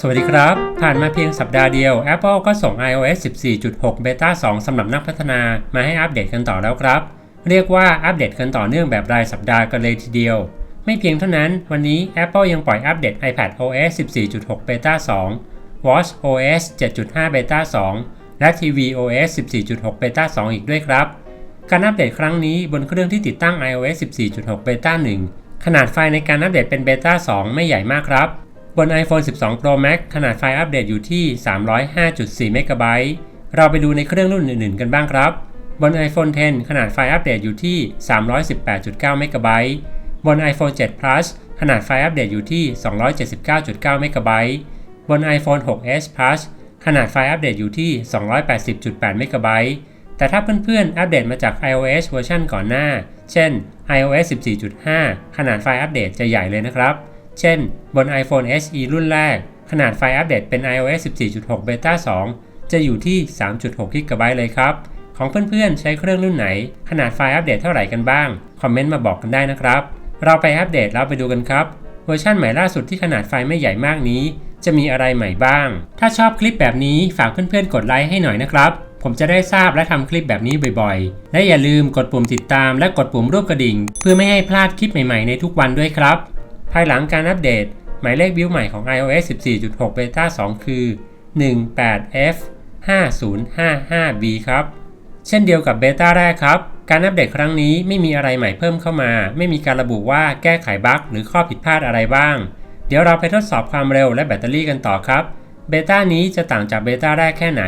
สวัสดีครับ ผ่านมาเพียงสัปดาห์เดียว Apple ก็ส่ง iOS 14.6 Beta 2 สำหรับนักพัฒนามาให้อัปเดตกันต่อแล้วครับ เรียกว่าอัปเดตกันต่อเนื่องแบบรายสัปดาห์กันเลยทีเดียว ไม่เพียงเท่านั้น วันนี้ Apple ยังปล่อยอัปเดต iPad OS 14.6 Beta 2 Watch OS 7.5 Beta 2 และ TV OS 14.6 Beta 2 อีกด้วยครับ การอัปเดตครั้งนี้บนเครื่องที่ติดตั้ง iOS 14.6 Beta 1 ขนาดไฟล์ในการอัปเดตเป็น Beta 2 ไม่ใหญ่มากครับ บน iPhone 12 Pro Max ขนาดไฟล์อัปเดตอยู่ที่ 305.4เมกะไบต์เราไปดูในเครื่องรุ่นอื่นๆ กันบ้างครับ บน iPhone 10 ขนาดไฟล์อัปเดตอยู่ที่ 318.9เมกะไบต์บน iPhone 7 Plus ขนาดไฟล์อัปเดตอยู่ที่ 279.9เมกะไบต์บน iPhone 6s Plus ขนาดไฟล์อัปเดตอยู่ที่ 280.8เมกะไบต์แต่ถ้าเพื่อนๆ อัปเดตมาจาก iOS เวอร์ชันก่อนหน้า เช่น iOS 14.5 ขนาดไฟล์อัปเดตจะใหญ่เลยนะครับ เช่น บน iPhone SE รุ่นแรก ขนาดไฟล์อัปเดตเป็น iOS 14.6 Beta 2 จะอยู่ที่ 3.6 GB เลยครับ ของเพื่อนๆ ใช้เครื่องรุ่นไหน ขนาดไฟล์อัปเดตเท่าไหร่กันบ้าง คอมเมนต์มาบอกกันได้นะครับ เราไปอัปเดตแล้วไปดูกันครับ เวอร์ชันใหม่ล่าสุดที่ขนาดไฟล์ไม่ใหญ่มากนี้ จะมีอะไรใหม่บ้าง ถ้าชอบคลิปแบบนี้ฝากเพื่อนๆ กดไลค์ให้หน่อยนะครับผมจะได้ทราบและทำคลิปแบบนี้บ่อยๆ และอย่าลืมกดปุ่มติดตามและกดปุ่มรูปกระดิ่ง เพื่อไม่ให้พลาดคลิปใหม่ๆในทุกวันด้วยครับ ภายหลังการอัปเดต หมายเลขบิลใหม่ของ iOS 14.6 Beta 2 คือ 18F 5055B ครับ เช่นเดียวกับเบต้าแรกครับ การอัปเดตครั้งนี้ไม่มีอะไรใหม่เพิ่มเข้ามา ไม่มีการระบุว่าแก้ไขบั๊กหรือข้อผิดพลาดอะไรบ้าง เดี๋ยวเราไปทดสอบความเร็วและแบตเตอรี่กันต่อครับ เบต้านี้จะต่างจากเบต้าแรกแค่ไหน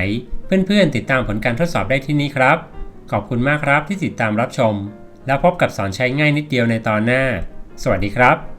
เพื่อนๆ ติดตามผลการทดสอบได้ที่นี่ครับ ขอบคุณมากครับที่ติดตามรับชม แล้วพบกับสอนใช้ง่ายนิดเดียวในตอนหน้า สวัสดีครับ